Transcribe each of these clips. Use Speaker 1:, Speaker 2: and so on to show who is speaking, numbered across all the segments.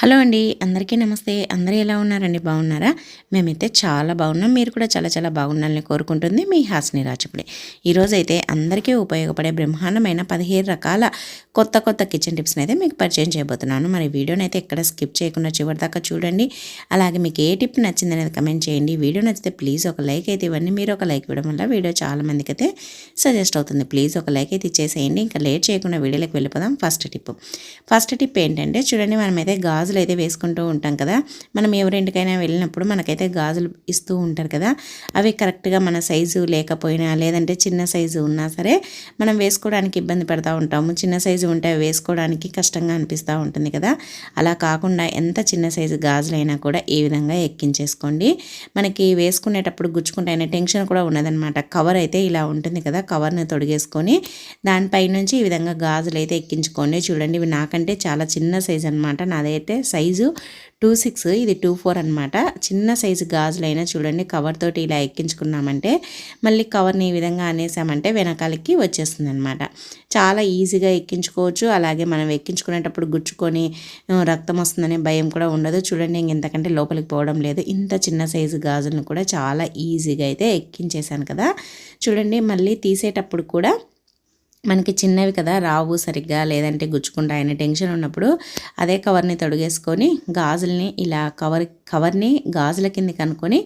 Speaker 1: hello అండి అందరికీ నమస్తే అందరూ ఎలా ఉన్నారండి బాగున్నారా మేమైతే చాలా బాగున్నాం మీరు కూడా చాలా చాలా బాగున్నారని కోరుకుంటుంది మీ హాస్ని రాచపుడే ఈరోజైతే అందరికీ ఉపయోగపడే బ్రహ్మాండమైన పదిహేను రకాల కొత్త కొత్త కిచెన్ టిప్స్ని అయితే మీకు పరిచయం చేయబోతున్నాను మరి వీడియోని అయితే ఎక్కడ స్కిప్ చేయకుండా చివరిదాకా చూడండి అలాగే మీకు ఏ టిప్ నచ్చింది అనేది కమెంట్ చేయండి వీడియో నచ్చితే ప్లీజ్ ఒక లైక్ అయితే ఇవ్వండి మీరు ఒక లైక్ ఇవ్వడం వల్ల వీడియో చాలామందికి అయితే సజెస్ట్ అవుతుంది ప్లీజ్ ఒక లైక్ అయితే ఇచ్చేసేయండి ఇంకా లేట్ చేయకుండా వీడియోలోకి వెళ్ళిపోదాం ఫస్ట్ టిప్ ఫస్ట్ టిప్ ఏంటంటే చూడండి మనమైతే గాజు గాజులు అయితే వేసుకుంటూ ఉంటాం కదా మనం ఎవరింటికైనా వెళ్ళినప్పుడు మనకైతే గాజులు ఇస్తూ ఉంటారు కదా అవి కరెక్ట్గా మన సైజు లేకపోయినా లేదంటే చిన్న సైజు ఉన్నా సరే మనం వేసుకోవడానికి ఇబ్బంది పడుతూ ఉంటాము చిన్న సైజు ఉంటే వేసుకోవడానికి కష్టంగా అనిపిస్తూ ఉంటుంది కదా అలా కాకుండా ఎంత చిన్న సైజు గాజులైనా కూడా ఈ విధంగా ఎక్కించేసుకోండి మనకి వేసుకునేటప్పుడు గుచ్చుకుంటైన టెన్షన్ కూడా ఉన్నదనమాట కవర్ అయితే ఇలా ఉంటుంది కదా కవర్ని తొడిగేసుకొని నుంచి ఈ విధంగా గాజులు అయితే ఎక్కించుకోండి చూడండి ఇవి నాకంటే చాలా చిన్న సైజు అనమాట నాదైతే సైజు టూ సిక్స్ ఇది టూ ఫోర్ అనమాట చిన్న సైజు గాజులైనా చూడండి కవర్ తోటి ఇలా ఎక్కించుకున్నామంటే మళ్ళీ కవర్ని ఈ విధంగా అనేసామంటే వెనకాలకి వచ్చేస్తుంది అనమాట చాలా ఈజీగా ఎక్కించుకోవచ్చు అలాగే మనం ఎక్కించుకునేటప్పుడు గుచ్చుకొని రక్తం వస్తుందనే భయం కూడా ఉండదు చూడండి ఎంతకంటే లోపలికి పోవడం లేదు ఇంత చిన్న సైజు గాజులను కూడా చాలా ఈజీగా అయితే ఎక్కించేశాను కదా చూడండి మళ్ళీ తీసేటప్పుడు కూడా మనకి చిన్నవి కదా రావు సరిగ్గా లేదంటే గుచ్చుకుంటాయనే టెన్షన్ ఉన్నప్పుడు అదే కవర్ని తొడిగేసుకొని గాజుల్ని ఇలా కవర్ కవర్ని గాజుల కింద కనుక్కొని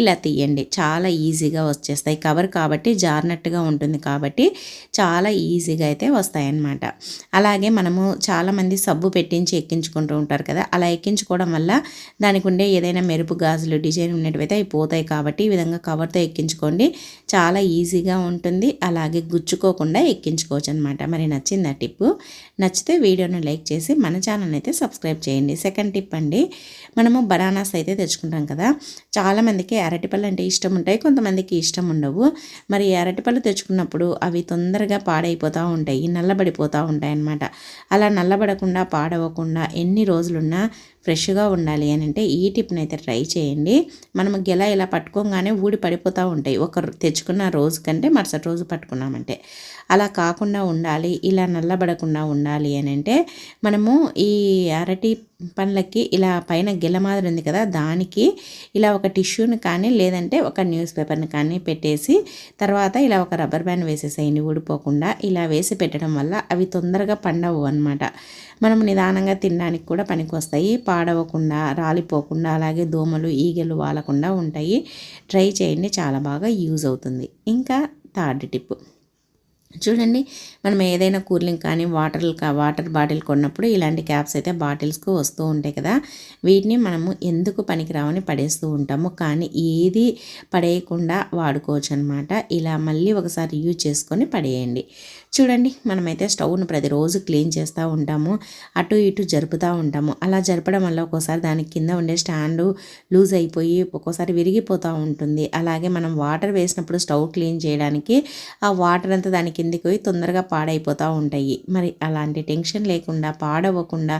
Speaker 1: ఇలా తీయండి చాలా ఈజీగా వచ్చేస్తాయి కవర్ కాబట్టి జారినట్టుగా ఉంటుంది కాబట్టి చాలా ఈజీగా అయితే వస్తాయన్నమాట అలాగే మనము చాలామంది సబ్బు పెట్టించి ఎక్కించుకుంటూ ఉంటారు కదా అలా ఎక్కించుకోవడం వల్ల దానికి ఉండే ఏదైనా మెరుపు గాజులు డిజైన్ ఉన్నట్టు అవి పోతాయి కాబట్టి ఈ విధంగా కవర్తో ఎక్కించుకోండి చాలా ఈజీగా ఉంటుంది అలాగే గుచ్చుకోకుండా ఎక్కించుకోవచ్చు అనమాట మరి నచ్చింది ఆ టిప్ నచ్చితే వీడియోను లైక్ చేసి మన ఛానల్ అయితే సబ్స్క్రైబ్ చేయండి సెకండ్ టిప్ అండి మనము బనానా గ్లాస్ అయితే తెచ్చుకుంటాం కదా చాలామందికి అరటిపళ్ళు అంటే ఇష్టం ఉంటాయి కొంతమందికి ఇష్టం ఉండవు మరి అరటిపళ్ళు తెచ్చుకున్నప్పుడు అవి తొందరగా పాడైపోతూ ఉంటాయి నల్లబడిపోతూ ఉంటాయి అన్నమాట అలా నల్లబడకుండా పాడవకుండా ఎన్ని రోజులున్నా ఫ్రెష్గా ఉండాలి అని అంటే ఈ టిప్ని అయితే ట్రై చేయండి మనం గెలా ఇలా పట్టుకోగానే ఊడి పడిపోతూ ఉంటాయి ఒక తెచ్చుకున్న రోజు కంటే మరుసటి రోజు పట్టుకున్నామంటే అలా కాకుండా ఉండాలి ఇలా నల్లబడకుండా ఉండాలి అని అంటే మనము ఈ అరటి పండ్లకి ఇలా పైన గెల మాదిరి ఉంది కదా దానికి ఇలా ఒక టిష్యూని కానీ లేదంటే ఒక న్యూస్ పేపర్ని కానీ పెట్టేసి తర్వాత ఇలా ఒక రబ్బర్ బ్యాండ్ వేసేసేయండి ఊడిపోకుండా ఇలా వేసి పెట్టడం వల్ల అవి తొందరగా పండవు అనమాట మనం నిదానంగా తినడానికి కూడా వస్తాయి పాడవకుండా రాలిపోకుండా అలాగే దోమలు ఈగలు వాలకుండా ఉంటాయి ట్రై చేయండి చాలా బాగా యూజ్ అవుతుంది ఇంకా థర్డ్ టిప్ చూడండి మనం ఏదైనా కూలింగ్ కానీ వాటర్ వాటర్ బాటిల్ కొన్నప్పుడు ఇలాంటి క్యాప్స్ అయితే బాటిల్స్కు వస్తూ ఉంటాయి కదా వీటిని మనము ఎందుకు పనికిరావని పడేస్తూ ఉంటాము కానీ ఏది పడేయకుండా వాడుకోవచ్చు అనమాట ఇలా మళ్ళీ ఒకసారి యూజ్ చేసుకొని పడేయండి చూడండి మనమైతే స్టవ్ను ప్రతిరోజు క్లీన్ చేస్తూ ఉంటాము అటు ఇటు జరుపుతూ ఉంటాము అలా జరపడం వల్ల ఒక్కోసారి దాని కింద ఉండే స్టాండ్ లూజ్ అయిపోయి ఒక్కోసారి విరిగిపోతూ ఉంటుంది అలాగే మనం వాటర్ వేసినప్పుడు స్టవ్ క్లీన్ చేయడానికి ఆ వాటర్ అంతా దాని కిందికి పోయి తొందరగా పాడైపోతూ ఉంటాయి మరి అలాంటి టెన్షన్ లేకుండా పాడవ్వకుండా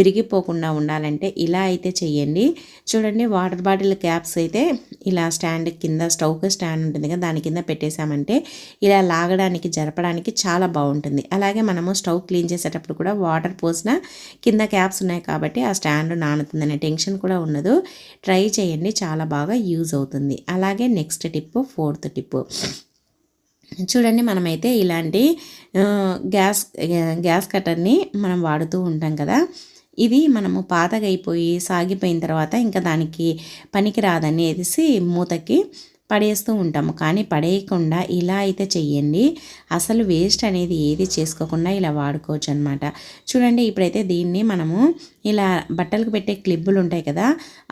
Speaker 1: విరిగిపోకుండా ఉండాలంటే ఇలా అయితే చేయండి చూడండి వాటర్ బాటిల్ క్యాప్స్ అయితే ఇలా స్టాండ్ కింద స్టవ్కి స్టాండ్ ఉంటుంది కదా దాని కింద పెట్టేశామంటే ఇలా లాగడానికి జరపడానికి చాలా చాలా బాగుంటుంది అలాగే మనము స్టవ్ క్లీన్ చేసేటప్పుడు కూడా వాటర్ పోసిన కింద క్యాప్స్ ఉన్నాయి కాబట్టి ఆ స్టాండ్ నానుతుందనే టెన్షన్ కూడా ఉండదు ట్రై చేయండి చాలా బాగా యూజ్ అవుతుంది అలాగే నెక్స్ట్ టిప్ ఫోర్త్ టిప్ చూడండి మనమైతే ఇలాంటి గ్యాస్ గ్యాస్ కట్టర్ని మనం వాడుతూ ఉంటాం కదా ఇది మనము పాతగైపోయి సాగిపోయిన తర్వాత ఇంకా దానికి పనికి రాదనేసి మూతకి పడేస్తూ ఉంటాము కానీ పడేయకుండా ఇలా అయితే చెయ్యండి అసలు వేస్ట్ అనేది ఏది చేసుకోకుండా ఇలా వాడుకోవచ్చు అనమాట చూడండి ఇప్పుడైతే దీన్ని మనము ఇలా బట్టలకు పెట్టే క్లిబ్బులు ఉంటాయి కదా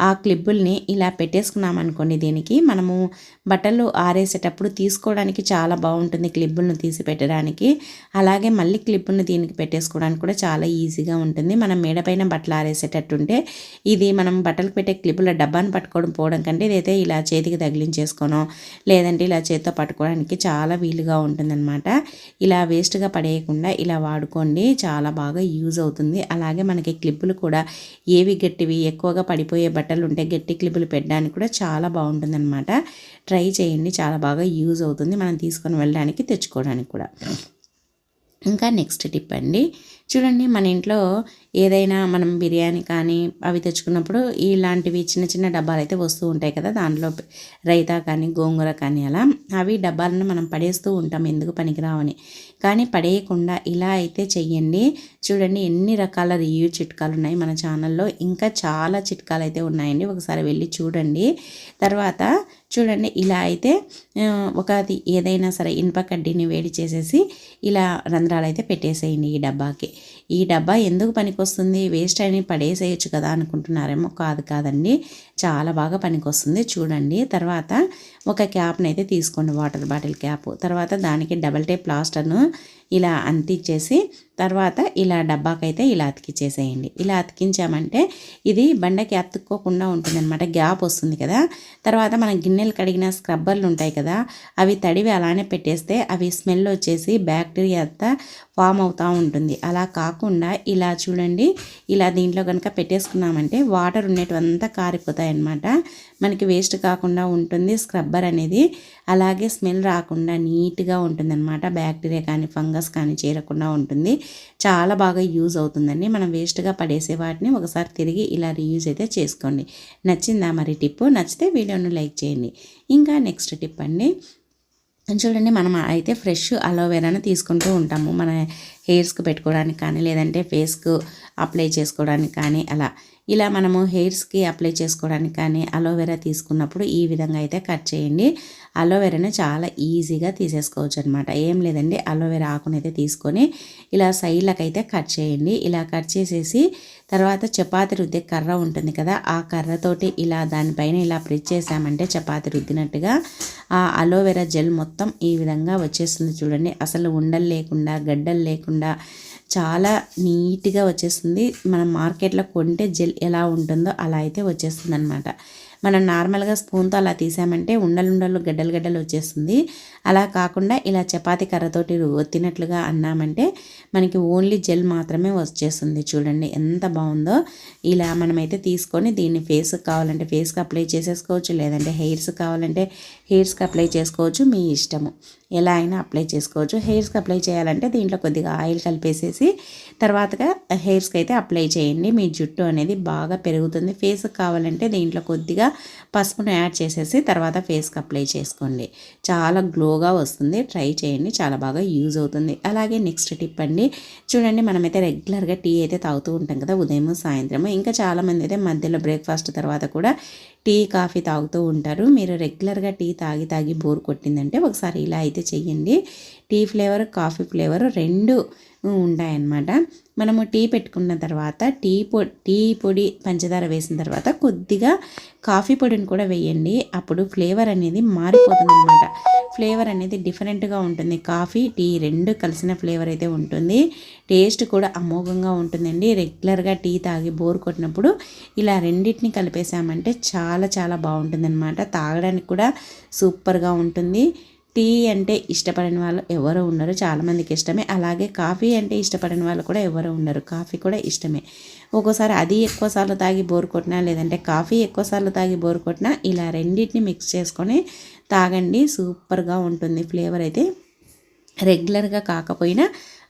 Speaker 1: ఆ క్లిబ్బుల్ని ఇలా పెట్టేసుకున్నాం అనుకోండి దీనికి మనము బట్టలు ఆరేసేటప్పుడు తీసుకోవడానికి చాలా బాగుంటుంది క్లిబ్బులను తీసి పెట్టడానికి అలాగే మళ్ళీ క్లిబ్బులను దీనికి పెట్టేసుకోవడానికి కూడా చాలా ఈజీగా ఉంటుంది మనం మేడపైన బట్టలు ఆరేసేటట్టుంటే ఇది మనం బట్టలకు పెట్టే క్లిబ్బుల డబ్బాను పట్టుకోవడం పోవడం కంటే ఇదైతే ఇలా చేతికి తగిలించేసుకోను లేదంటే ఇలా చేతితో పట్టుకోవడానికి చాలా వీలుగా ఉంటుందన్నమాట ఇలా వేస్ట్గా పడేయకుండా ఇలా వాడుకోండి చాలా బాగా యూజ్ అవుతుంది అలాగే మనకి క్లిప్పులు కూడా ఏవి గట్టివి ఎక్కువగా పడిపోయే బట్టలు ఉంటే గట్టి క్లిపులు పెట్టడానికి కూడా చాలా బాగుంటుంది అనమాట ట్రై చేయండి చాలా బాగా యూజ్ అవుతుంది మనం తీసుకొని వెళ్ళడానికి తెచ్చుకోవడానికి కూడా ఇంకా నెక్స్ట్ టిప్ అండి చూడండి మన ఇంట్లో ఏదైనా మనం బిర్యానీ కానీ అవి తెచ్చుకున్నప్పుడు ఇలాంటివి చిన్న చిన్న డబ్బాలు అయితే వస్తూ ఉంటాయి కదా దాంట్లో రైతా కానీ గోంగూర కానీ అలా అవి డబ్బాలను మనం పడేస్తూ ఉంటాం ఎందుకు పనికిరావని కానీ పడేయకుండా ఇలా అయితే చెయ్యండి చూడండి ఎన్ని రకాల రియూ చిట్కాలు ఉన్నాయి మన ఛానల్లో ఇంకా చాలా చిట్కాలు అయితే ఉన్నాయండి ఒకసారి వెళ్ళి చూడండి తర్వాత చూడండి ఇలా అయితే ఒక ఏదైనా సరే ఇనుప కడ్డీని వేడి చేసేసి ఇలా రంధ్రాలు అయితే పెట్టేసేయండి ఈ డబ్బాకి ఈ డబ్బా ఎందుకు పనికొస్తుంది వేస్ట్ అని పడేసేయచ్చు కదా అనుకుంటున్నారేమో కాదు కాదండి చాలా బాగా పనికొస్తుంది చూడండి తర్వాత ఒక క్యాప్ని అయితే తీసుకోండి వాటర్ బాటిల్ క్యాప్ తర్వాత దానికి డబల్ టేప్ ప్లాస్టర్ను ఇలా అంతిచ్చేసి తర్వాత ఇలా డబ్బాకైతే ఇలా అతికిచ్చేసేయండి ఇలా అతికించామంటే ఇది బండకి అతుక్కోకుండా ఉంటుందన్నమాట గ్యాప్ వస్తుంది కదా తర్వాత మనం గిన్నెలు కడిగిన స్క్రబ్బర్లు ఉంటాయి కదా అవి తడివి అలానే పెట్టేస్తే అవి స్మెల్ వచ్చేసి బ్యాక్టీరియా అంతా ఫామ్ అవుతూ ఉంటుంది అలా కాకుండా ఇలా చూడండి ఇలా దీంట్లో కనుక పెట్టేసుకున్నామంటే వాటర్ ఉండేటివంతా కారిపోతాయి అన్నమాట మనకి వేస్ట్ కాకుండా ఉంటుంది స్క్రబ్బర్ అనేది అలాగే స్మెల్ రాకుండా నీట్గా ఉంటుందన్నమాట బ్యాక్టీరియా కానీ ఫంగస్ కానీ చేరకుండా ఉంటుంది చాలా బాగా యూజ్ అవుతుందండి మనం వేస్ట్గా పడేసే వాటిని ఒకసారి తిరిగి ఇలా రీయూజ్ అయితే చేసుకోండి నచ్చిందా మరి టిప్ నచ్చితే వీడియోను లైక్ చేయండి ఇంకా నెక్స్ట్ టిప్ అండి చూడండి మనం అయితే ఫ్రెష్ అలోవెరాను తీసుకుంటూ ఉంటాము మన హెయిర్స్కి పెట్టుకోవడానికి కానీ లేదంటే ఫేస్కు అప్లై చేసుకోవడానికి కానీ అలా ఇలా మనము హెయిర్స్కి అప్లై చేసుకోవడానికి కానీ అలోవెరా తీసుకున్నప్పుడు ఈ విధంగా అయితే కట్ చేయండి అలోవెరాని చాలా ఈజీగా తీసేసుకోవచ్చు అనమాట ఏం లేదండి అలోవెరా ఆకుని అయితే తీసుకొని ఇలా సైడ్లకు అయితే కట్ చేయండి ఇలా కట్ చేసేసి తర్వాత చపాతి రుద్దే కర్ర ఉంటుంది కదా ఆ కర్రతోటి ఇలా దానిపైన ఇలా ప్రెస్ చేసామంటే చపాతి రుద్దినట్టుగా ఆ అలోవెరా జెల్ మొత్తం ఈ విధంగా వచ్చేస్తుంది చూడండి అసలు ఉండలు లేకుండా గడ్డలు లేకుండా లేకుండా చాలా నీట్గా వచ్చేస్తుంది మనం మార్కెట్లో కొంటే జెల్ ఎలా ఉంటుందో అలా అయితే వచ్చేస్తుంది అనమాట మనం నార్మల్గా స్పూన్తో అలా తీసామంటే ఉండలుండలు గడ్డలు గడ్డలు వచ్చేస్తుంది అలా కాకుండా ఇలా చపాతీ కర్రతోటి ఒత్తినట్లుగా అన్నామంటే మనకి ఓన్లీ జెల్ మాత్రమే వచ్చేస్తుంది చూడండి ఎంత బాగుందో ఇలా మనమైతే తీసుకొని దీన్ని ఫేస్కి కావాలంటే ఫేస్కి అప్లై చేసేసుకోవచ్చు లేదంటే హెయిర్స్ కావాలంటే హెయిర్స్కి అప్లై చేసుకోవచ్చు మీ ఇష్టము ఎలా అయినా అప్లై చేసుకోవచ్చు హెయిర్స్కి అప్లై చేయాలంటే దీంట్లో కొద్దిగా ఆయిల్ కలిపేసేసి తర్వాతగా హెయిర్స్కి అయితే అప్లై చేయండి మీ జుట్టు అనేది బాగా పెరుగుతుంది ఫేస్కి కావాలంటే దీంట్లో కొద్దిగా పసుపును యాడ్ చేసేసి తర్వాత ఫేస్కి అప్లై చేసుకోండి చాలా గ్లోగా వస్తుంది ట్రై చేయండి చాలా బాగా యూజ్ అవుతుంది అలాగే నెక్స్ట్ టిప్ అండి చూడండి మనమైతే రెగ్యులర్గా టీ అయితే తాగుతూ ఉంటాం కదా ఉదయం సాయంత్రము ఇంకా చాలామంది అయితే మధ్యలో బ్రేక్ఫాస్ట్ తర్వాత కూడా టీ కాఫీ తాగుతూ ఉంటారు మీరు రెగ్యులర్గా టీ తాగి తాగి బోర్ కొట్టిందంటే ఒకసారి ఇలా అయితే చెయ్యండి టీ ఫ్లేవర్ కాఫీ ఫ్లేవర్ రెండు ఉంటాయన్నమాట మనము టీ పెట్టుకున్న తర్వాత టీ పొ టీ పొడి పంచదార వేసిన తర్వాత కొద్దిగా కాఫీ పొడిని కూడా వేయండి అప్పుడు ఫ్లేవర్ అనేది మారిపోతుంది అనమాట ఫ్లేవర్ అనేది డిఫరెంట్గా ఉంటుంది కాఫీ టీ రెండు కలిసిన ఫ్లేవర్ అయితే ఉంటుంది టేస్ట్ కూడా అమోఘంగా ఉంటుందండి రెగ్యులర్గా టీ తాగి బోర్ కొట్టినప్పుడు ఇలా రెండింటిని కలిపేసామంటే చాలా చాలా బాగుంటుందన్నమాట తాగడానికి కూడా సూపర్గా ఉంటుంది టీ అంటే ఇష్టపడని వాళ్ళు ఎవరు ఉండరు చాలామందికి ఇష్టమే అలాగే కాఫీ అంటే ఇష్టపడని వాళ్ళు కూడా ఎవరు ఉండరు కాఫీ కూడా ఇష్టమే ఒక్కోసారి అది ఎక్కువసార్లు తాగి బోరు కొట్టినా లేదంటే కాఫీ ఎక్కువసార్లు తాగి బోరు కొట్టినా ఇలా రెండింటిని మిక్స్ చేసుకొని తాగండి సూపర్గా ఉంటుంది ఫ్లేవర్ అయితే రెగ్యులర్గా కాకపోయినా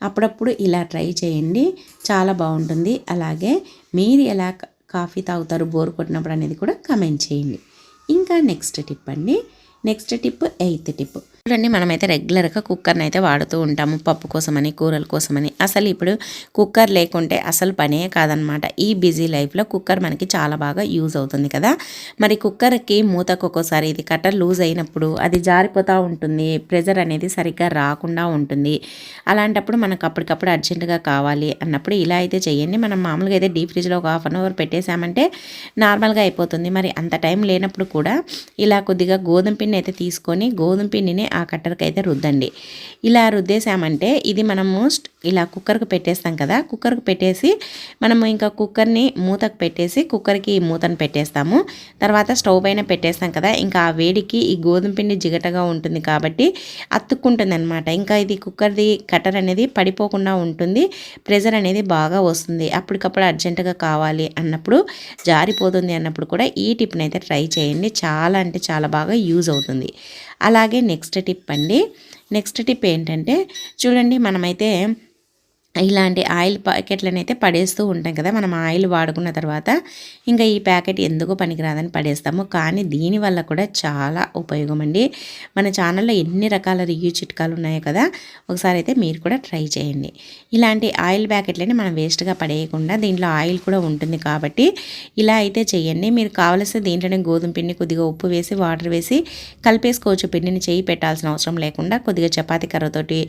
Speaker 1: అప్పుడప్పుడు ఇలా ట్రై చేయండి చాలా బాగుంటుంది అలాగే మీరు ఎలా కాఫీ తాగుతారు బోరు కొట్టినప్పుడు అనేది కూడా కమెంట్ చేయండి ఇంకా నెక్స్ట్ టిప్ అండి నెక్స్ట్ టిప్ ఎయిత్ టిప్ చూడండి మనమైతే రెగ్యులర్గా కుక్కర్ని అయితే వాడుతూ ఉంటాము పప్పు కోసమని కూరల కోసమని అసలు ఇప్పుడు కుక్కర్ లేకుంటే అసలు పనే కాదనమాట ఈ బిజీ లైఫ్లో కుక్కర్ మనకి చాలా బాగా యూజ్ అవుతుంది కదా మరి కుక్కర్కి మూతకు ఒక్కోసారి ఇది కట్ట లూజ్ అయినప్పుడు అది జారిపోతూ ఉంటుంది ప్రెజర్ అనేది సరిగ్గా రాకుండా ఉంటుంది అలాంటప్పుడు మనకు అప్పటికప్పుడు అర్జెంటుగా కావాలి అన్నప్పుడు ఇలా అయితే చేయండి మనం మామూలుగా అయితే డీప్ ఫ్రిడ్జ్లో ఒక హాఫ్ అన్ అవర్ పెట్టేశామంటే నార్మల్గా అయిపోతుంది మరి అంత టైం లేనప్పుడు కూడా ఇలా కొద్దిగా గోధుమ పిండి అయితే తీసుకొని గోధుమ పిండిని ఆ కట్టర్కి అయితే రుద్దండి ఇలా రుద్దేశామంటే ఇది మనము ఇలా కుక్కర్కి పెట్టేస్తాం కదా కుక్కర్కి పెట్టేసి మనము ఇంకా కుక్కర్ని మూతకు పెట్టేసి కుక్కర్కి మూతను పెట్టేస్తాము తర్వాత స్టవ్ పైన పెట్టేస్తాం కదా ఇంకా ఆ వేడికి ఈ గోధుమ పిండి జిగటగా ఉంటుంది కాబట్టి అతుక్కుంటుంది అనమాట ఇంకా ఇది కుక్కర్ది కట్టర్ అనేది పడిపోకుండా ఉంటుంది ప్రెజర్ అనేది బాగా వస్తుంది అప్పటికప్పుడు అర్జెంటుగా కావాలి అన్నప్పుడు జారిపోతుంది అన్నప్పుడు కూడా ఈ టిప్ని అయితే ట్రై చేయండి చాలా అంటే చాలా బాగా యూజ్ అవుతుంది అలాగే నెక్స్ట్ టిప్ అండి నెక్స్ట్ టిప్ ఏంటంటే చూడండి మనమైతే ఇలాంటి ఆయిల్ ప్యాకెట్లను అయితే పడేస్తూ ఉంటాం కదా మనం ఆయిల్ వాడుకున్న తర్వాత ఇంకా ఈ ప్యాకెట్ ఎందుకు పనికిరాదని పడేస్తాము కానీ దీనివల్ల కూడా చాలా ఉపయోగం అండి మన ఛానల్లో ఎన్ని రకాల రియూ చిట్కాలు ఉన్నాయో కదా ఒకసారి అయితే మీరు కూడా ట్రై చేయండి ఇలాంటి ఆయిల్ ప్యాకెట్లని మనం వేస్ట్గా పడేయకుండా దీంట్లో ఆయిల్ కూడా ఉంటుంది కాబట్టి ఇలా అయితే చేయండి మీరు కావలసిన దీంట్లోనే గోధుమ పిండి కొద్దిగా ఉప్పు వేసి వాటర్ వేసి కలిపేసుకోవచ్చు పిండిని చేయి పెట్టాల్సిన అవసరం లేకుండా కొద్దిగా చపాతీ కర్రతోటి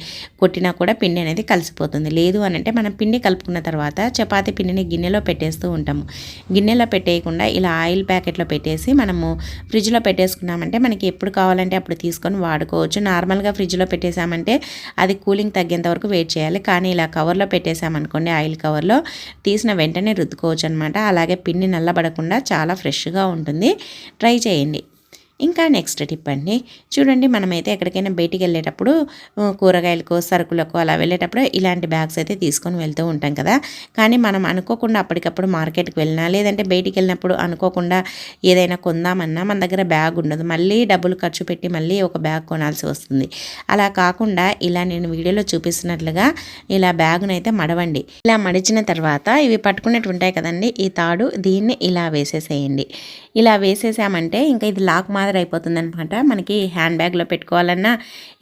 Speaker 1: కొట్టినా కూడా పిండి అనేది కలిసిపోతుంది లేదు లేదు అని అంటే మనం పిండి కలుపుకున్న తర్వాత చపాతి పిండిని గిన్నెలో పెట్టేస్తూ ఉంటాము గిన్నెలో పెట్టేయకుండా ఇలా ఆయిల్ ప్యాకెట్లో పెట్టేసి మనము ఫ్రిడ్జ్లో పెట్టేసుకున్నామంటే మనకి ఎప్పుడు కావాలంటే అప్పుడు తీసుకొని వాడుకోవచ్చు నార్మల్గా ఫ్రిడ్జ్లో పెట్టేసామంటే అది కూలింగ్ తగ్గేంత వరకు వెయిట్ చేయాలి కానీ ఇలా కవర్లో పెట్టేసామనుకోండి ఆయిల్ కవర్లో తీసిన వెంటనే రుద్దుకోవచ్చు అనమాట అలాగే పిండి నల్లబడకుండా చాలా ఫ్రెష్గా ఉంటుంది ట్రై చేయండి ఇంకా నెక్స్ట్ టిప్ అండి చూడండి మనమైతే ఎక్కడికైనా బయటికి వెళ్ళేటప్పుడు కూరగాయలకు సరుకులకు అలా వెళ్ళేటప్పుడు ఇలాంటి బ్యాగ్స్ అయితే తీసుకొని వెళ్తూ ఉంటాం కదా కానీ మనం అనుకోకుండా అప్పటికప్పుడు మార్కెట్కి వెళ్ళినా లేదంటే బయటికి వెళ్ళినప్పుడు అనుకోకుండా ఏదైనా కొందామన్నా మన దగ్గర బ్యాగ్ ఉండదు మళ్ళీ డబ్బులు ఖర్చు పెట్టి మళ్ళీ ఒక బ్యాగ్ కొనాల్సి వస్తుంది అలా కాకుండా ఇలా నేను వీడియోలో చూపిస్తున్నట్లుగా ఇలా బ్యాగ్ను అయితే మడవండి ఇలా మడిచిన తర్వాత ఇవి పట్టుకునేట్టు ఉంటాయి కదండి ఈ తాడు దీన్ని ఇలా వేసేసేయండి ఇలా వేసేసామంటే ఇంకా ఇది లాక్ మాదిరి అయిపోతుంది అనమాట మనకి హ్యాండ్ బ్యాగ్లో పెట్టుకోవాలన్నా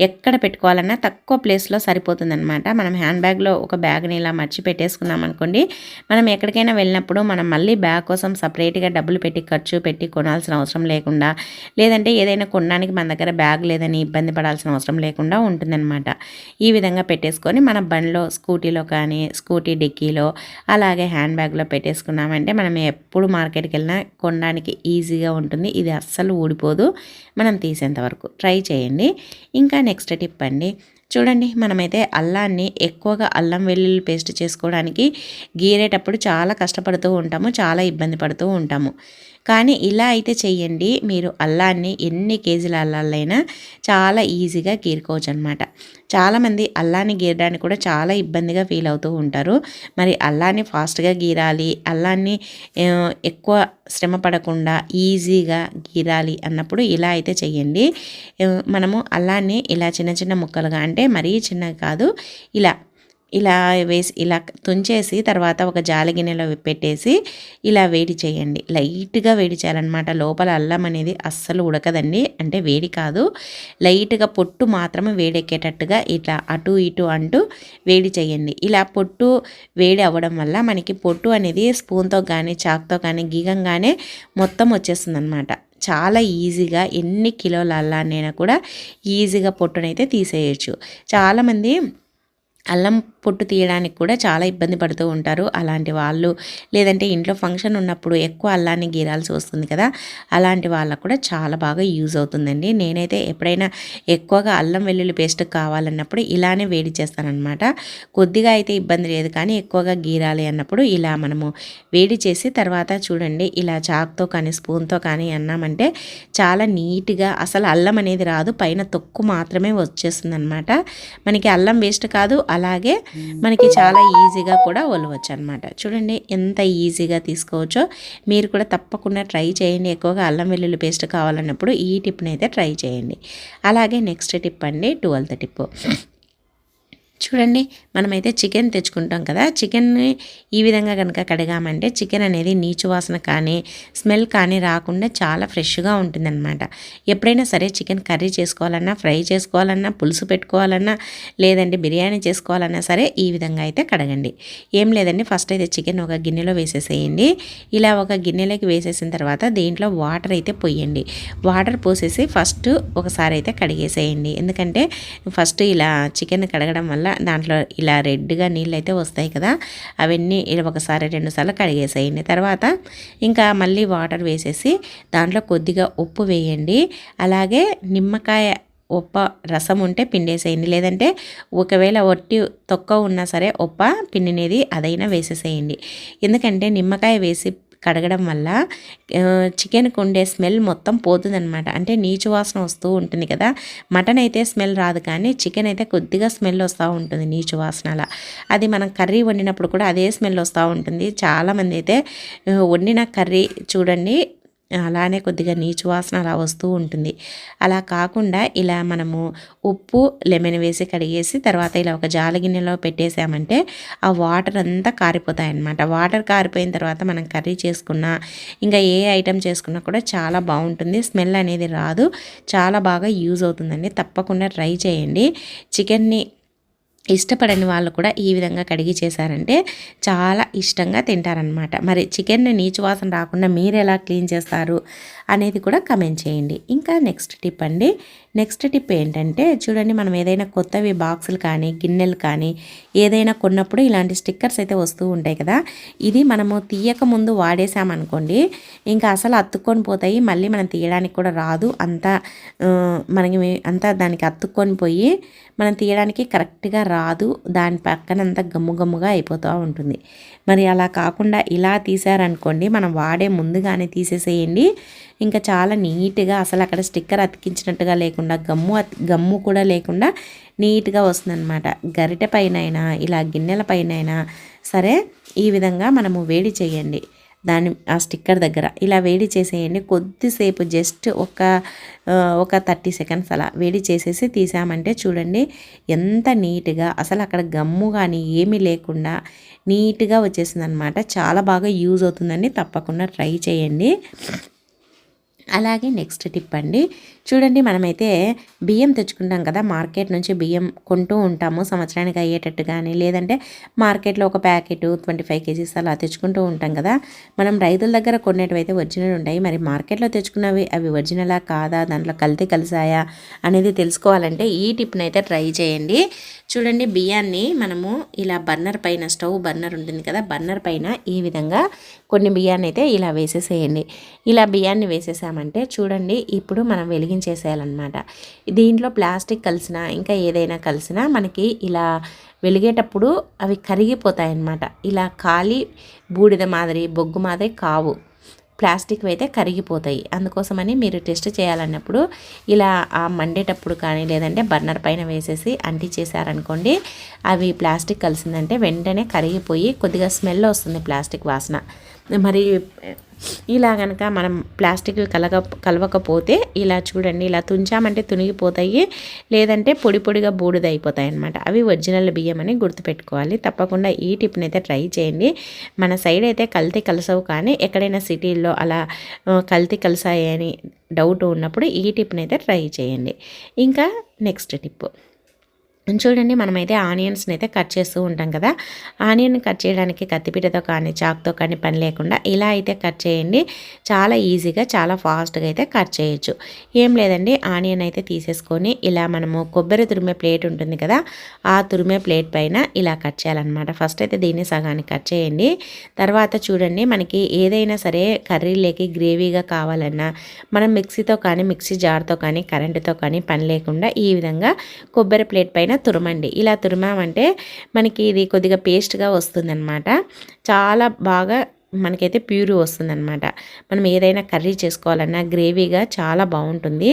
Speaker 1: ఎక్కడ పెట్టుకోవాలన్నా తక్కువ ప్లేస్లో సరిపోతుంది అనమాట మనం హ్యాండ్ బ్యాగ్లో ఒక బ్యాగ్ని ఇలా మర్చి పెట్టేసుకున్నాం అనుకోండి మనం ఎక్కడికైనా వెళ్ళినప్పుడు మనం మళ్ళీ బ్యాగ్ కోసం సపరేట్గా డబ్బులు పెట్టి ఖర్చు పెట్టి కొనాల్సిన అవసరం లేకుండా లేదంటే ఏదైనా కొనడానికి మన దగ్గర బ్యాగ్ లేదని ఇబ్బంది పడాల్సిన అవసరం లేకుండా ఉంటుందన్నమాట ఈ విధంగా పెట్టేసుకొని మన బండిలో స్కూటీలో కానీ స్కూటీ డిక్కీలో అలాగే హ్యాండ్ బ్యాగ్లో పెట్టేసుకున్నామంటే మనం ఎప్పుడు మార్కెట్కి వెళ్ళినా కొనడానికి ఈజీగా ఉంటుంది ఇది అస్సలు ఊడిపోదు పోదు మనం తీసేంత వరకు ట్రై చేయండి ఇంకా నెక్స్ట్ టిప్ అండి చూడండి మనమైతే అల్లాన్ని ఎక్కువగా అల్లం వెల్లుల్లి పేస్ట్ చేసుకోవడానికి గీరేటప్పుడు చాలా కష్టపడుతూ ఉంటాము చాలా ఇబ్బంది పడుతూ ఉంటాము కానీ ఇలా అయితే చేయండి మీరు అల్లాన్ని ఎన్ని కేజీల అల్లాలైనా చాలా ఈజీగా గీరుకోవచ్చు అనమాట చాలామంది అల్లాన్ని గీరడానికి కూడా చాలా ఇబ్బందిగా ఫీల్ అవుతూ ఉంటారు మరి అల్లాన్ని ఫాస్ట్గా గీరాలి అల్లాన్ని ఎక్కువ శ్రమ పడకుండా ఈజీగా గీరాలి అన్నప్పుడు ఇలా అయితే చెయ్యండి మనము అల్లాన్ని ఇలా చిన్న చిన్న ముక్కలుగా అంటే మరీ చిన్నగా కాదు ఇలా ఇలా వేసి ఇలా తుంచేసి తర్వాత ఒక జాలి గిన్నెలో పెట్టేసి ఇలా వేడి చేయండి లైట్గా వేడి చేయాలన్నమాట లోపల అల్లం అనేది అస్సలు ఉడకదండి అంటే వేడి కాదు లైట్గా పొట్టు మాత్రమే వేడెక్కేటట్టుగా ఇట్లా అటు ఇటు అంటూ వేడి చేయండి ఇలా పొట్టు వేడి అవ్వడం వల్ల మనకి పొట్టు అనేది స్పూన్తో కానీ చాక్తో కానీ గీగంగానే మొత్తం వచ్చేస్తుంది అనమాట చాలా ఈజీగా ఎన్ని కిలోల అల్లాన్నైనా కూడా ఈజీగా పొట్టునైతే తీసేయచ్చు చాలామంది అల్లం పొట్టు తీయడానికి కూడా చాలా ఇబ్బంది పడుతూ ఉంటారు అలాంటి వాళ్ళు లేదంటే ఇంట్లో ఫంక్షన్ ఉన్నప్పుడు ఎక్కువ అల్లాన్ని గీరాల్సి వస్తుంది కదా అలాంటి వాళ్ళకు కూడా చాలా బాగా యూజ్ అవుతుందండి నేనైతే ఎప్పుడైనా ఎక్కువగా అల్లం వెల్లుల్లి పేస్ట్ కావాలన్నప్పుడు ఇలానే వేడి చేస్తానమాట కొద్దిగా అయితే ఇబ్బంది లేదు కానీ ఎక్కువగా గీరాలి అన్నప్పుడు ఇలా మనము వేడి చేసి తర్వాత చూడండి ఇలా చాక్తో కానీ స్పూన్తో కానీ అన్నామంటే చాలా నీట్గా అసలు అల్లం అనేది రాదు పైన తొక్కు మాత్రమే వచ్చేస్తుంది అనమాట మనకి అల్లం వేస్ట్ కాదు అలాగే మనకి చాలా ఈజీగా కూడా ఒలవచ్చు అనమాట చూడండి ఎంత ఈజీగా తీసుకోవచ్చో మీరు కూడా తప్పకుండా ట్రై చేయండి ఎక్కువగా అల్లం వెల్లుల్లి పేస్ట్ కావాలన్నప్పుడు ఈ టిప్ని అయితే ట్రై చేయండి అలాగే నెక్స్ట్ టిప్ అండి ట్వెల్త్ టిప్ చూడండి మనమైతే చికెన్ తెచ్చుకుంటాం కదా చికెన్ని ఈ విధంగా కనుక కడిగామంటే చికెన్ అనేది నీచు వాసన కానీ స్మెల్ కానీ రాకుండా చాలా ఫ్రెష్గా ఉంటుందన్నమాట ఎప్పుడైనా సరే చికెన్ కర్రీ చేసుకోవాలన్నా ఫ్రై చేసుకోవాలన్నా పులుసు పెట్టుకోవాలన్నా లేదంటే బిర్యానీ చేసుకోవాలన్నా సరే ఈ విధంగా అయితే కడగండి ఏం లేదండి ఫస్ట్ అయితే చికెన్ ఒక గిన్నెలో వేసేసేయండి ఇలా ఒక గిన్నెలోకి వేసేసిన తర్వాత దీంట్లో వాటర్ అయితే పోయండి వాటర్ పోసేసి ఫస్ట్ ఒకసారి అయితే కడిగేసేయండి ఎందుకంటే ఫస్ట్ ఇలా చికెన్ కడగడం వల్ల దాంట్లో ఇలా రెడ్గా నీళ్ళు అయితే వస్తాయి కదా అవన్నీ ఒకసారి రెండుసార్లు కడిగేసేయండి తర్వాత ఇంకా మళ్ళీ వాటర్ వేసేసి దాంట్లో కొద్దిగా ఉప్పు వేయండి అలాగే నిమ్మకాయ ఉప్ప రసం ఉంటే పిండేసేయండి లేదంటే ఒకవేళ ఒట్టి తొక్క ఉన్నా సరే ఉప్ప పిండినేది అదైనా వేసేసేయండి ఎందుకంటే నిమ్మకాయ వేసి కడగడం వల్ల చికెన్కి ఉండే స్మెల్ మొత్తం పోతుందనమాట అంటే నీచు వాసన వస్తూ ఉంటుంది కదా మటన్ అయితే స్మెల్ రాదు కానీ చికెన్ అయితే కొద్దిగా స్మెల్ వస్తూ ఉంటుంది నీచు వాసన అలా అది మనం కర్రీ వండినప్పుడు కూడా అదే స్మెల్ వస్తూ ఉంటుంది చాలామంది అయితే వండిన కర్రీ చూడండి అలానే కొద్దిగా నీచు వాసన అలా వస్తూ ఉంటుంది అలా కాకుండా ఇలా మనము ఉప్పు లెమన్ వేసి కడిగేసి తర్వాత ఇలా ఒక జాల గిన్నెలో పెట్టేసామంటే ఆ వాటర్ అంతా కారిపోతాయన్నమాట వాటర్ కారిపోయిన తర్వాత మనం కర్రీ చేసుకున్నా ఇంకా ఏ ఐటెం చేసుకున్నా కూడా చాలా బాగుంటుంది స్మెల్ అనేది రాదు చాలా బాగా యూజ్ అవుతుందండి తప్పకుండా ట్రై చేయండి చికెన్ని ఇష్టపడని వాళ్ళు కూడా ఈ విధంగా కడిగి చేశారంటే చాలా ఇష్టంగా తింటారనమాట మరి చికెన్ని నీచు వాసన రాకుండా మీరు ఎలా క్లీన్ చేస్తారు అనేది కూడా కమెంట్ చేయండి ఇంకా నెక్స్ట్ టిప్ అండి నెక్స్ట్ టిప్ ఏంటంటే చూడండి మనం ఏదైనా కొత్తవి బాక్సులు కానీ గిన్నెలు కానీ ఏదైనా కొన్నప్పుడు ఇలాంటి స్టిక్కర్స్ అయితే వస్తూ ఉంటాయి కదా ఇది మనము తీయక ముందు వాడేసామనుకోండి ఇంకా అసలు అత్తుకొని పోతాయి మళ్ళీ మనం తీయడానికి కూడా రాదు అంత మనకి అంతా దానికి అత్తుకొని పోయి మనం తీయడానికి కరెక్ట్గా రాదు దాని పక్కన అంతా గమ్ము గమ్ముగా అయిపోతూ ఉంటుంది మరి అలా కాకుండా ఇలా తీసారనుకోండి మనం వాడే ముందుగానే తీసేసేయండి ఇంకా చాలా నీట్గా అసలు అక్కడ స్టిక్కర్ అతికించినట్టుగా లేకుండా గమ్ము గమ్ము కూడా లేకుండా నీట్గా వస్తుందన్నమాట గరిటె పైనైనా ఇలా గిన్నెల పైనైనా సరే ఈ విధంగా మనము వేడి చేయండి దాని ఆ స్టిక్కర్ దగ్గర ఇలా వేడి చేసేయండి కొద్దిసేపు జస్ట్ ఒక ఒక థర్టీ సెకండ్స్ అలా వేడి చేసేసి తీసామంటే చూడండి ఎంత నీట్గా అసలు అక్కడ గమ్ము కానీ ఏమీ లేకుండా నీట్గా వచ్చేసిందనమాట చాలా బాగా యూజ్ అవుతుందని తప్పకుండా ట్రై చేయండి అలాగే నెక్స్ట్ టిప్ అండి చూడండి మనమైతే బియ్యం తెచ్చుకుంటాం కదా మార్కెట్ నుంచి బియ్యం కొంటూ ఉంటాము సంవత్సరానికి అయ్యేటట్టు కానీ లేదంటే మార్కెట్లో ఒక ప్యాకెట్ ట్వంటీ ఫైవ్ కేజీస్ అలా తెచ్చుకుంటూ ఉంటాం కదా మనం రైతుల దగ్గర కొనేటివి అయితే ఒరిజినల్ ఉంటాయి మరి మార్కెట్లో తెచ్చుకున్నవి అవి ఒరిజినలా కాదా దాంట్లో కలితే కలిసాయా అనేది తెలుసుకోవాలంటే ఈ టిప్ని అయితే ట్రై చేయండి చూడండి బియ్యాన్ని మనము ఇలా బర్నర్ పైన స్టవ్ బర్నర్ ఉంటుంది కదా బర్నర్ పైన ఈ విధంగా కొన్ని బియ్యాన్ని అయితే ఇలా వేసేసేయండి ఇలా బియ్యాన్ని వేసేసాము చేసామంటే చూడండి ఇప్పుడు మనం వెలిగించేసేయాలన్నమాట దీంట్లో ప్లాస్టిక్ కలిసినా ఇంకా ఏదైనా కలిసినా మనకి ఇలా వెలిగేటప్పుడు అవి కరిగిపోతాయన్నమాట ఇలా ఖాళీ బూడిద మాదిరి బొగ్గు మాదిరి కావు ప్లాస్టిక్ అయితే కరిగిపోతాయి అందుకోసమని మీరు టెస్ట్ చేయాలన్నప్పుడు ఇలా ఆ మండేటప్పుడు కానీ లేదంటే బర్నర్ పైన వేసేసి చేశారనుకోండి అవి ప్లాస్టిక్ కలిసిందంటే వెంటనే కరిగిపోయి కొద్దిగా స్మెల్ వస్తుంది ప్లాస్టిక్ వాసన మరి ఇలా కనుక మనం ప్లాస్టిక్ కలగ కలవకపోతే ఇలా చూడండి ఇలా తుంచామంటే తునిగిపోతాయి లేదంటే పొడి పొడిగా బూడిద అయిపోతాయి అనమాట అవి ఒరిజినల్ బియ్యం అని గుర్తుపెట్టుకోవాలి తప్పకుండా ఈ టిప్ని అయితే ట్రై చేయండి మన సైడ్ అయితే కల్తీ కలసవు కానీ ఎక్కడైనా సిటీల్లో అలా కల్తీ కలిసాయి అని డౌట్ ఉన్నప్పుడు ఈ టిప్ని అయితే ట్రై చేయండి ఇంకా నెక్స్ట్ టిప్పు చూడండి మనమైతే ఆనియన్స్ని అయితే కట్ చేస్తూ ఉంటాం కదా ఆనియన్ కట్ చేయడానికి కత్తిపీటతో కానీ చాక్తో కానీ పని లేకుండా ఇలా అయితే కట్ చేయండి చాలా ఈజీగా చాలా ఫాస్ట్గా అయితే కట్ చేయొచ్చు ఏం లేదండి ఆనియన్ అయితే తీసేసుకొని ఇలా మనము కొబ్బరి తురిమే ప్లేట్ ఉంటుంది కదా ఆ తురిమే ప్లేట్ పైన ఇలా కట్ చేయాలన్నమాట ఫస్ట్ అయితే దీన్ని సగానికి కట్ చేయండి తర్వాత చూడండి మనకి ఏదైనా సరే కర్రీలోకి గ్రేవీగా కావాలన్నా మనం మిక్సీతో కానీ మిక్సీ జార్తో కానీ కరెంటుతో కానీ పని లేకుండా ఈ విధంగా కొబ్బరి ప్లేట్ పైన పైన తురమండి ఇలా తురిమామంటే మనకి ఇది కొద్దిగా పేస్ట్గా వస్తుందన్నమాట చాలా బాగా మనకైతే ప్యూరీ అనమాట మనం ఏదైనా కర్రీ చేసుకోవాలన్నా గ్రేవీగా చాలా బాగుంటుంది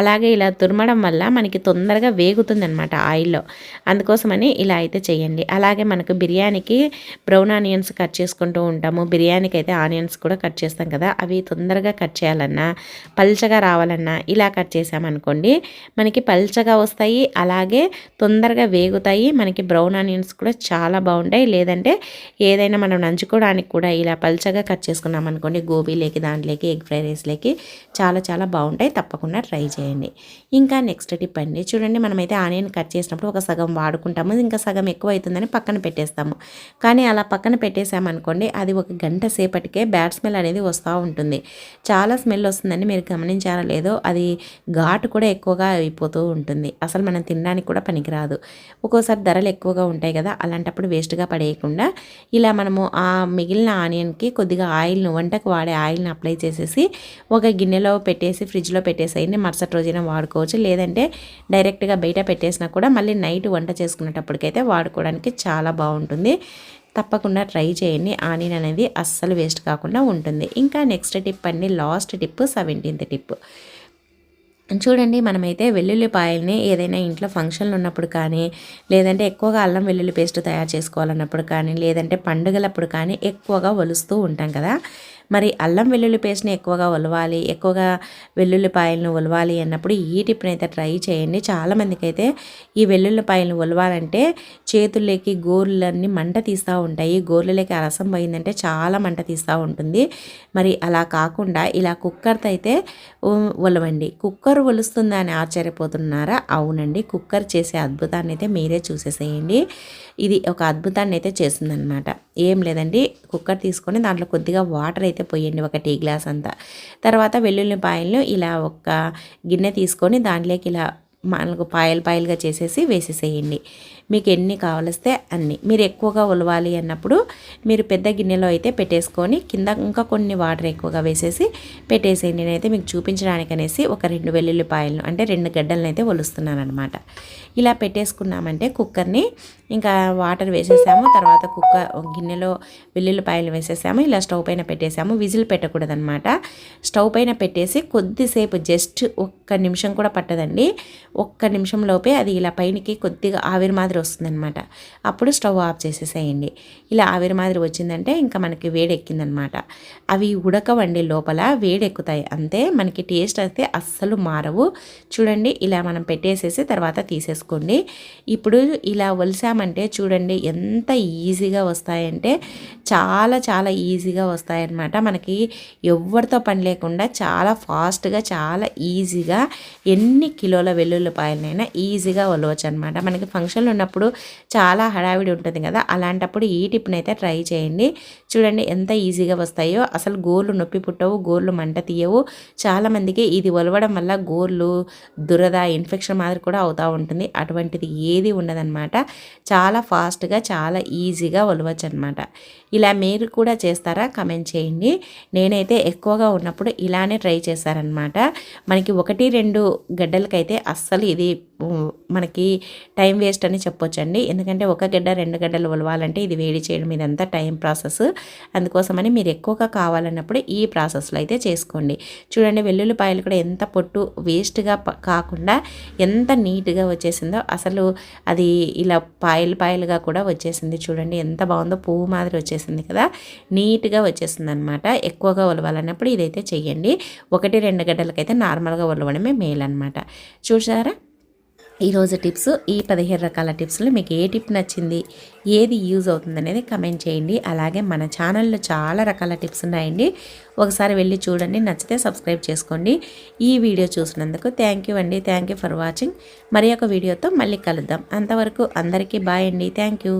Speaker 1: అలాగే ఇలా తురమడం వల్ల మనకి తొందరగా వేగుతుంది అనమాట ఆయిల్లో అందుకోసమని ఇలా అయితే చేయండి అలాగే మనకు బిర్యానీకి బ్రౌన్ ఆనియన్స్ కట్ చేసుకుంటూ ఉంటాము బిర్యానీకి అయితే ఆనియన్స్ కూడా కట్ చేస్తాం కదా అవి తొందరగా కట్ చేయాలన్నా పల్చగా రావాలన్నా ఇలా కట్ చేసామనుకోండి మనకి పల్చగా వస్తాయి అలాగే తొందరగా వేగుతాయి మనకి బ్రౌన్ ఆనియన్స్ కూడా చాలా బాగుంటాయి లేదంటే ఏదైనా మనం నంచుకోవడానికి కూడా ఇలా పల్చగా కట్ చేసుకున్నాం అనుకోండి గోబీలేకి దాంట్లోకి ఎగ్ ఫ్రై రైస్లోకి చాలా చాలా బాగుంటాయి తప్పకుండా ట్రై చేయండి ఇంకా నెక్స్ట్ టిప్ అండి చూడండి మనమైతే ఆనియన్ కట్ చేసినప్పుడు ఒక సగం వాడుకుంటాము ఇంకా సగం ఎక్కువ అవుతుందని పక్కన పెట్టేస్తాము కానీ అలా పక్కన పెట్టేసామనుకోండి అది ఒక గంట సేపటికే బ్యాడ్ స్మెల్ అనేది వస్తూ ఉంటుంది చాలా స్మెల్ వస్తుందని మీరు గమనించారా లేదో అది ఘాటు కూడా ఎక్కువగా అయిపోతూ ఉంటుంది అసలు మనం తినడానికి కూడా పనికిరాదు ఒక్కోసారి ధరలు ఎక్కువగా ఉంటాయి కదా అలాంటప్పుడు వేస్ట్గా పడేయకుండా ఇలా మనము ఆ మిగిలిన ఆనియన్ టైంకి కొద్దిగా ఆయిల్ను వంటకు వాడే ఆయిల్ని అప్లై చేసేసి ఒక గిన్నెలో పెట్టేసి ఫ్రిడ్జ్లో పెట్టేసి మరుసటి రోజున వాడుకోవచ్చు లేదంటే డైరెక్ట్గా బయట పెట్టేసినా కూడా మళ్ళీ నైట్ వంట చేసుకునేటప్పటికైతే వాడుకోవడానికి చాలా బాగుంటుంది తప్పకుండా ట్రై చేయండి ఆనియన్ అనేది అస్సలు వేస్ట్ కాకుండా ఉంటుంది ఇంకా నెక్స్ట్ టిప్ అండి లాస్ట్ టిప్ సెవెంటీన్త్ టిప్ చూడండి మనమైతే వెల్లుల్లిపాయల్ని ఏదైనా ఇంట్లో ఫంక్షన్లు ఉన్నప్పుడు కానీ లేదంటే ఎక్కువగా అల్లం వెల్లుల్లి పేస్ట్ తయారు చేసుకోవాలన్నప్పుడు కానీ లేదంటే పండుగలప్పుడు కానీ ఎక్కువగా ఒలుస్తూ ఉంటాం కదా మరి అల్లం వెల్లుల్లి పేస్ట్ని ఎక్కువగా ఉలవాలి ఎక్కువగా వెల్లుల్లిపాయలను ఉలవాలి అన్నప్పుడు ఈ టిప్ని అయితే ట్రై చేయండి చాలామందికి అయితే ఈ వెల్లుల్లిపాయలను ఉలవాలంటే చేతుల్లోకి గోర్లన్నీ మంట తీస్తూ ఉంటాయి గోర్లలోకి రసం పోయిందంటే చాలా మంట తీస్తూ ఉంటుంది మరి అలా కాకుండా ఇలా కుక్కర్తో అయితే ఉలవండి కుక్కర్ ఒలుస్తుందా అని ఆశ్చర్యపోతున్నారా అవునండి కుక్కర్ చేసే అద్భుతాన్ని అయితే మీరే చూసేసేయండి ఇది ఒక అద్భుతాన్ని అయితే చేసిందనమాట ఏం లేదండి కుక్కర్ తీసుకొని దాంట్లో కొద్దిగా వాటర్ అయితే పోయండి ఒక టీ గ్లాస్ అంతా తర్వాత వెల్లుల్లి పాయలను ఇలా ఒక గిన్నె తీసుకొని దాంట్లోకి ఇలా మనకు పాయలు పాయలుగా చేసేసి వేసేసేయండి మీకు ఎన్ని కావలిస్తే అన్ని మీరు ఎక్కువగా ఉలవాలి అన్నప్పుడు మీరు పెద్ద గిన్నెలో అయితే పెట్టేసుకొని కింద ఇంకా కొన్ని వాటర్ ఎక్కువగా వేసేసి పెట్టేసేయండి నేనైతే మీకు చూపించడానికి అనేసి ఒక రెండు వెల్లుల్లిపాయలను అంటే రెండు గడ్డలను అయితే ఒలుస్తున్నాను అనమాట ఇలా పెట్టేసుకున్నామంటే కుక్కర్ని ఇంకా వాటర్ వేసేసాము తర్వాత కుక్కర్ గిన్నెలో వెల్లుల్లిపాయలు వేసేసాము ఇలా స్టవ్ పైన పెట్టేసాము విజిల్ పెట్టకూడదనమాట స్టవ్ పైన పెట్టేసి కొద్దిసేపు జస్ట్ ఒక్క నిమిషం కూడా పట్టదండి ఒక్క నిమిషంలోపే అది ఇలా పైనకి కొద్దిగా ఆవిరి మాదిరి మాదిరి వస్తుందనమాట అప్పుడు స్టవ్ ఆఫ్ చేసేసేయండి ఇలా ఆవిరి మాదిరి వచ్చిందంటే ఇంకా మనకి వేడెక్కిందనమాట అవి ఉడకవండి లోపల వేడెక్కుతాయి అంతే మనకి టేస్ట్ అయితే అస్సలు మారవు చూడండి ఇలా మనం పెట్టేసేసి తర్వాత తీసేసుకోండి ఇప్పుడు ఇలా వలిసామంటే చూడండి ఎంత ఈజీగా వస్తాయంటే చాలా చాలా ఈజీగా వస్తాయన్నమాట మనకి ఎవరితో పని లేకుండా చాలా ఫాస్ట్గా చాలా ఈజీగా ఎన్ని కిలోల వెల్లుల్లిపాయలనైనా ఈజీగా వలవచ్చు అనమాట మనకి ఫంక్షన్లు ఉన్న చేస్తున్నప్పుడు చాలా హడావిడి ఉంటుంది కదా అలాంటప్పుడు ఈ టిప్ని అయితే ట్రై చేయండి చూడండి ఎంత ఈజీగా వస్తాయో అసలు గోర్లు నొప్పి పుట్టవు గోర్లు మంట తీయవు చాలామందికి ఇది ఒలవడం వల్ల గోర్లు దురద ఇన్ఫెక్షన్ మాదిరి కూడా అవుతూ ఉంటుంది అటువంటిది ఏది ఉండదనమాట చాలా ఫాస్ట్గా చాలా ఈజీగా ఒలవచ్చు అనమాట ఇలా మీరు కూడా చేస్తారా కమెంట్ చేయండి నేనైతే ఎక్కువగా ఉన్నప్పుడు ఇలానే ట్రై చేశారనమాట మనకి ఒకటి రెండు గడ్డలకైతే అస్సలు ఇది మనకి టైం వేస్ట్ అని చెప్పొచ్చండి ఎందుకంటే ఒక గడ్డ రెండు గడ్డలు ఉలవాలంటే ఇది వేడి చేయడం ఇదంతా టైం ప్రాసెస్ అందుకోసమని మీరు ఎక్కువగా కావాలన్నప్పుడు ఈ ప్రాసెస్లో అయితే చేసుకోండి చూడండి వెల్లుల్లిపాయలు కూడా ఎంత పొట్టు వేస్ట్గా కాకుండా ఎంత నీట్గా వచ్చేసిందో అసలు అది ఇలా పాయలు పాయలుగా కూడా వచ్చేసింది చూడండి ఎంత బాగుందో పువ్వు మాదిరి వచ్చేసింది కదా నీట్గా వచ్చేసింది అనమాట ఎక్కువగా ఉలవాలన్నప్పుడు ఇదైతే చెయ్యండి ఒకటి రెండు గడ్డలకైతే నార్మల్గా ఉలవడమే మేలు అనమాట చూసారా ఈరోజు టిప్స్ ఈ పదిహేను రకాల టిప్స్లో మీకు ఏ టిప్ నచ్చింది ఏది యూజ్ అవుతుంది అనేది కమెంట్ చేయండి అలాగే మన ఛానల్లో చాలా రకాల టిప్స్ ఉన్నాయండి ఒకసారి వెళ్ళి చూడండి నచ్చితే సబ్స్క్రైబ్ చేసుకోండి ఈ వీడియో చూసినందుకు థ్యాంక్ యూ అండి థ్యాంక్ యూ ఫర్ వాచింగ్ మరి వీడియోతో మళ్ళీ కలుద్దాం అంతవరకు అందరికీ బాయ్ అండి థ్యాంక్ యూ